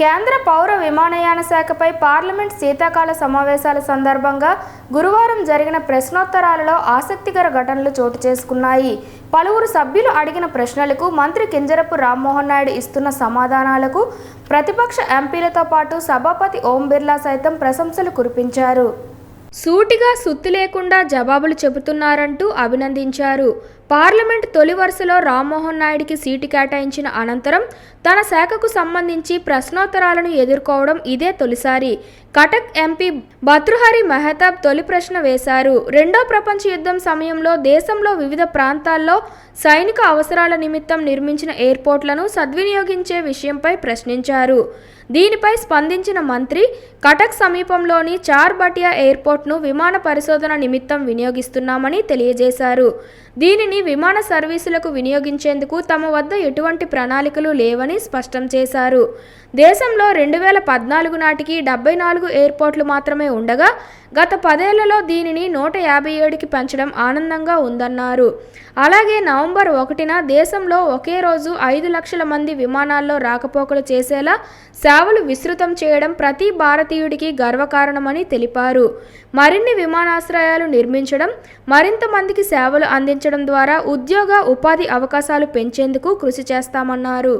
కేంద్ర పౌర విమానయాన శాఖపై పార్లమెంట్ శీతాకాల సమావేశాల సందర్భంగా గురువారం జరిగిన ప్రశ్నోత్తరాలలో ఆసక్తికర ఘటనలు చోటు చేసుకున్నాయి. పలువురు సభ్యులు అడిగిన ప్రశ్నలకు మంత్రి కింజరపు రామ్మోహన్ నాయుడు ఇస్తున్న సమాధానాలకు ప్రతిపక్ష ఎంపీలతో పాటు సభాపతి ఓం బిర్లా సైతం ప్రశంసలు కురిపించారు. సూటిగా సుత్తి లేకుండా జవాబులు చెబుతున్నారంటూ అభినందించారు. పార్లమెంట్ తొలి వరుసలో రామ్మోహన్ నాయుడికి సీటు కేటాయించిన అనంతరం తన శాఖకు సంబంధించి ప్రశ్నోత్తరాలను ఎదుర్కోవడం ఇదే తొలిసారి. కటక్ ఎంపీ భతృహరి మెహతాబ్ తొలి ప్రశ్న వేశారు. రెండో ప్రపంచ యుద్ధం సమయంలో దేశంలో వివిధ ప్రాంతాల్లో సైనిక అవసరాల నిమిత్తం నిర్మించిన ఎయిర్పోర్ట్లను సద్వినియోగించే విషయంపై ప్రశ్నించారు. దీనిపై స్పందించిన మంత్రి కటక్ సమీపంలోని చార్బటియా ఎయిర్పోర్ట్ ఎయిర్పోర్ట్ను విమాన పరిశోధన నిమిత్తం వినియోగిస్తున్నామని తెలియజేశారు. దీనిని విమాన సర్వీసులకు వినియోగించేందుకు తమ వద్ద ఎటువంటి ప్రణాళికలు లేవని స్పష్టం చేశారు. దేశంలో రెండు వేల పద్నాలుగు నాటికి డెబ్బై నాలుగు ఎయిర్పోర్ట్లు మాత్రమే ఉండగా గత పదేళ్ళలో దీనిని నూట యాభై ఏడుకి పెంచడం ఆనందంగా ఉందన్నారు. అలాగే నవంబర్ ఒకటిన దేశంలో ఒకే రోజు ఐదు లక్షల మంది విమానాల్లో రాకపోకలు చేసేలా సేవలు విస్తృతం చేయడం ప్రతి భారతీయుడికి గర్వకారణమని తెలిపారు. మరిన్ని విమానాశ్రయాలు నిర్మించడం మరింత మందికి సేవలు అందించడం ద్వారా ఉద్యోగ ఉపాధి అవకాశాలు పెంచేందుకు కృషి చేస్తామన్నారు.